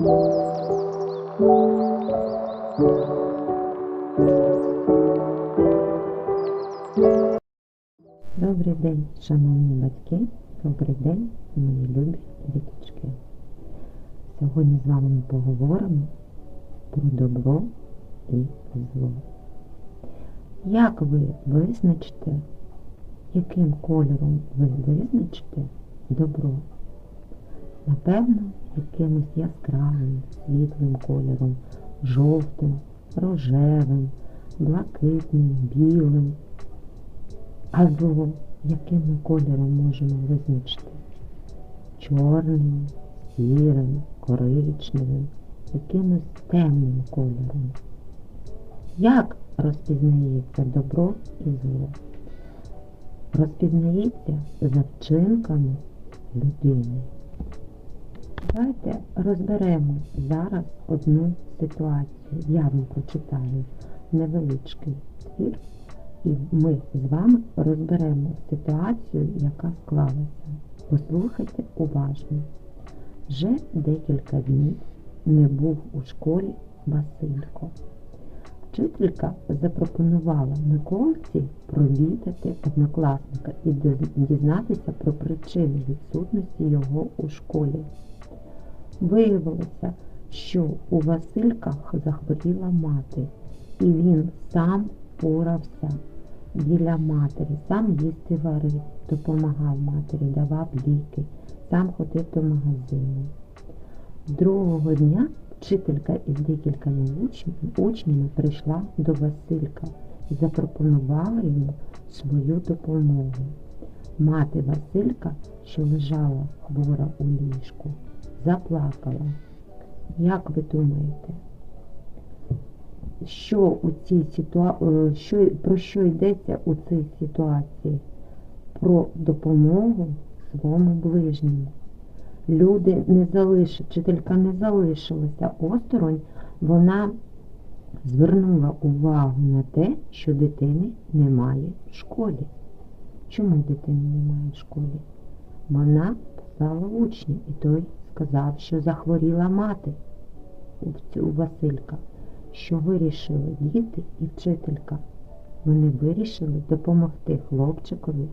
Добрий день, шановні батьки, добрий день, мої любі діточки. Сьогодні з вами ми поговоримо про добро і зло. Як ви визначите, яким кольором ви визначите добро? Напевно, якимось яскравим, світлим кольором, жовтим, рожевим, блакитним, білим. А зло яким ми кольором можемо визначити? Чорним, сірим, коричневим, якимось темним кольором. Як розпізнається добро і зло? Розпізнається за вчинками людини. Давайте розберемо зараз одну ситуацію. Я вам прочитаю невеличкий твір, і ми з вами розберемо ситуацію, яка склалася. Послухайте уважно. Вже декілька днів не був у школі Василько. Вчителька запропонувала Миколці провідати однокласника і дізнатися про причини відсутності його у школі. Виявилося, що у Василька захворіла мати, і він сам порався біля матері, сам їсти варив, допомагав матері, давав ліки, сам ходив до магазину. Другого дня вчителька із декількома учнями прийшла до Василька і запропонувала йому свою допомогу. Мати Василька, що лежала хвора у ліжку, заплакала. Як ви думаєте, що у цій ситуації, що, про що йдеться у цій ситуації? Про допомогу своєму ближньому. Люди не залишили, вчителька не залишилася осторонь, вона звернула увагу на те, що дитини немає в школі. Чому дитини немає в школі? Вона писала учня, і той сказав, що захворіла мати у Василька що вирішили діти і вчителька. Вони вирішили допомогти хлопчикові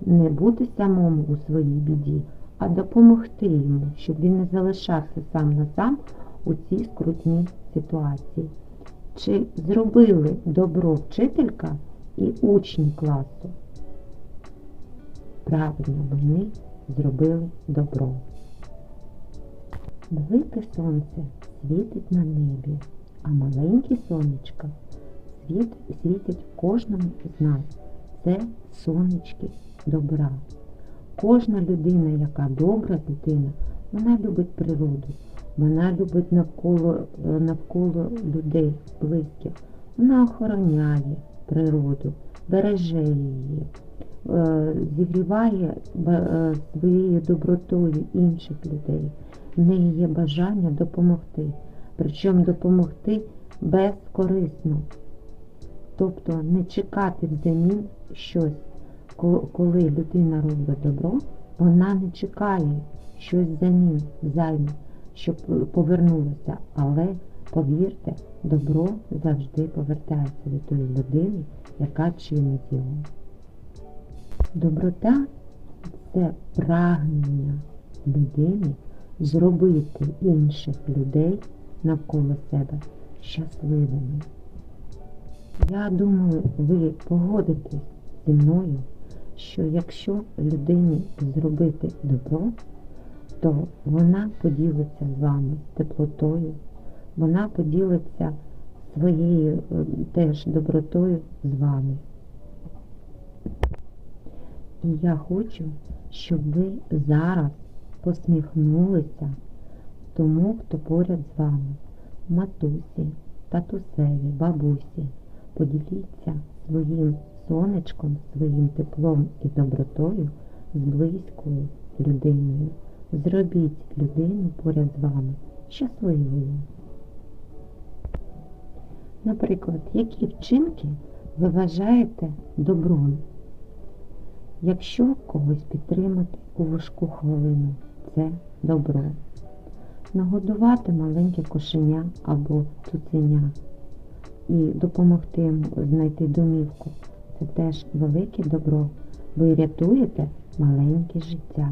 не бути самому у своїй біді, а допомогти йому, щоб він не залишався сам на сам у цій скрутній ситуації. Чи зробили добро вчителька і учні класу? Правильно, вони зробили добро. Велике сонце світить на небі а маленькі сонечка світ, світять кожному з нас. Це сонечки добра. Кожна людина, яка добра дитина, вона любить природу, вона любить навколо, навколо людей близьких. Вона охороняє природу, береже її, е, зігріває е, своєю добротою інших людей. В неї є бажання допомогти причому допомогти безкорисно. Тобто не чекати взамін щось. Коли людина робить добро, вона не чекає щось взамін, взаймі, щоб повернулося. Але, повірте, добро завжди повертається до тої людини, яка чинить його. Доброта це прагнення людини зробити інших людей навколо себе щасливими. Я думаю, ви погодитесь зі мною, що якщо людині зробити добро, то вона поділиться з вами теплотою, вона поділиться своєю е, теж добротою з вами. І я хочу, щоб ви зараз посміхнулися тому, хто поряд з вами, матусі, татусеві, бабусі, поділіться своїм сонечком, своїм теплом і добротою з близькою людиною. Зробіть людину поряд з вами щасливою. Наприклад, які вчинки ви вважаєте добром? Якщо когось підтримати у важку хвилину, це добро. нагодувати маленьке кошеня або цуценя і допомогти йому знайти домівку. Це теж велике добро. Ви рятуєте маленьке життя,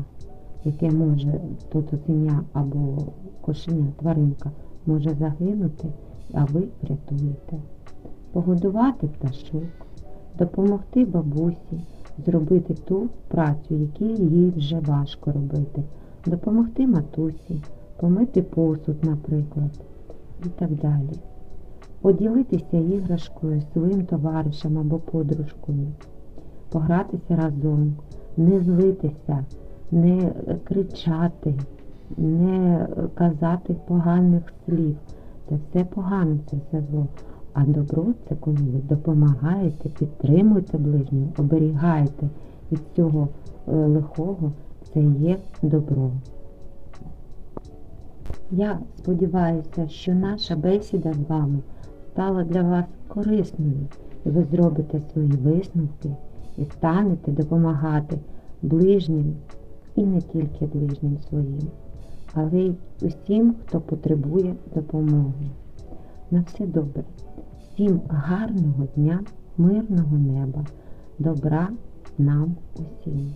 яке може то цуценя або кошеня, тваринка може загинути, а ви врятуєте. Погодувати пташок, допомогти бабусі, зробити ту працю, яку їй вже важко робити, допомогти матусі, помити посуд, наприклад, і так далі. Поділитися іграшкою своїм товаришем або подружкою, погратися разом, не злитися, не кричати, не казати поганих слів. Це все погано, це все зло. А добро це коли ви допомагаєте, підтримуєте ближнього, оберігаєте від цього е, лихого, це є добро. Я сподіваюся, що наша бесіда з вами стала для вас корисною, і ви зробите свої висновки і станете допомагати ближнім і не тільки ближнім своїм, але й усім, хто потребує допомоги. На все добре. Всім гарного дня, мирного неба, добра нам усім.